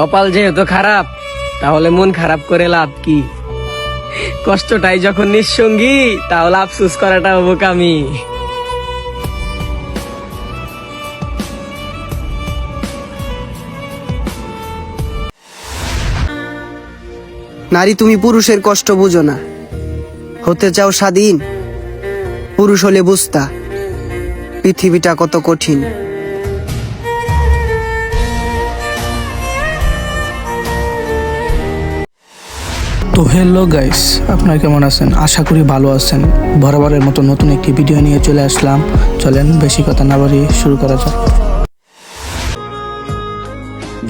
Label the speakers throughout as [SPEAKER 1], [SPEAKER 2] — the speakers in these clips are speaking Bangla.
[SPEAKER 1] কপাল যেহেতু খারাপ, তাহলে মন খারাপ করে লাভ কি? কষ্টটাই যখন নিঃসঙ্গী, তাহলে আফসুস করাটা বোকামি।
[SPEAKER 2] নারী, তুমি পুরুষের কষ্ট বুঝো না। হতে চাও স্বাধীন, পুরুষ হলে বুঝতা, পৃথিবীটা কত কঠিন।
[SPEAKER 3] তো হ্যালো গাইস আপনারা কেমন আছেন? আশা করি ভালো আছেন। বরাবরের মতো নতুন একটি ভিডিও নিয়ে চলে আসলাম। চলেন বেশি কথা না বাড়িয়ে শুরু করা যাক।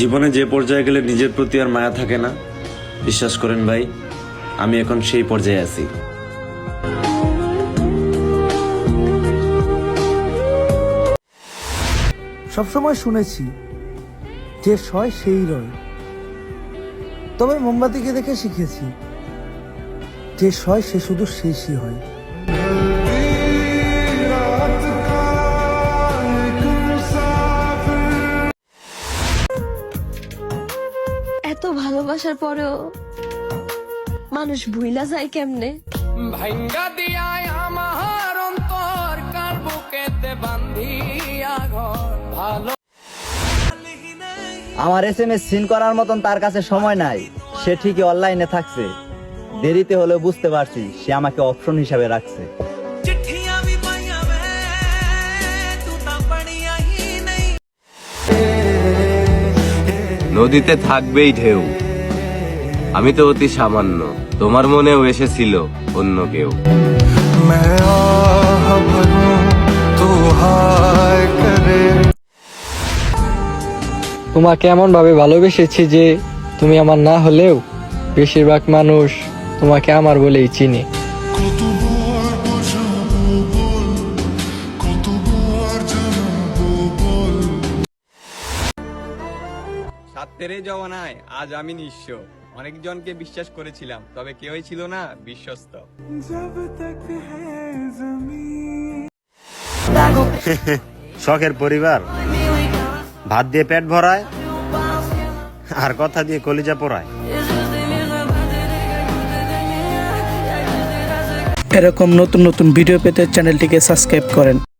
[SPEAKER 4] জীবনে যে পর্যায়ে গেলে নিজের প্রতি আর মায়া থাকে না বিশ্বাস করেন ভাই আমি এখন সেই পর্যায়ে আছি।
[SPEAKER 5] সবসময় শুনেছি যে সয় সেই রয়। তবে মোমবাতিকে দেখে শিখেছি যে সয় সে শুধু শেষই হয়।
[SPEAKER 6] এত ভালোবাসার পরেও মানুষ ভুইলা যায় কেমনে?
[SPEAKER 7] ভাঙ্গা দিয়ায় আমার অন্তর কার বুকেতে বান্ধিয়া ঘর। ভালো
[SPEAKER 8] আমার এস এম এস সিন করার মতন তার কাছে সময় নাই। সে ঠিকই অনলাইনে থাকছে। দেরিতে হলে বুঝতে পারছি সে আমাকে অপশন হিসাবে রাখছে।
[SPEAKER 9] নদীতে থাকবেই ঢেউ। আমি তো অতি সামান্য তোমার মনেও এসেছিল অন্য কেউ।
[SPEAKER 1] তোমাকে এমন ভাবে ভালোবেসেছি যে তুমি আমার না হলেও বেশিরভাগ মানুষ তোমাকে আমার বলেই চিনে।
[SPEAKER 10] সাত্তের এই জমানায় আজ আমি নিঃস্ব। অনেকজনকে বিশ্বাস করেছিলাম তবে কেউই ছিল না বিশ্বস্ত।
[SPEAKER 11] শখের পরিবার। ভাত দিয়ে পেট ভরায়, আর কথা দিয়ে কলিজা পোড়ায়।
[SPEAKER 3] এরকম নতুন নতুন ভিডিও পেতে চ্যানেলটিকে সাবস্ক্রাইব করেন।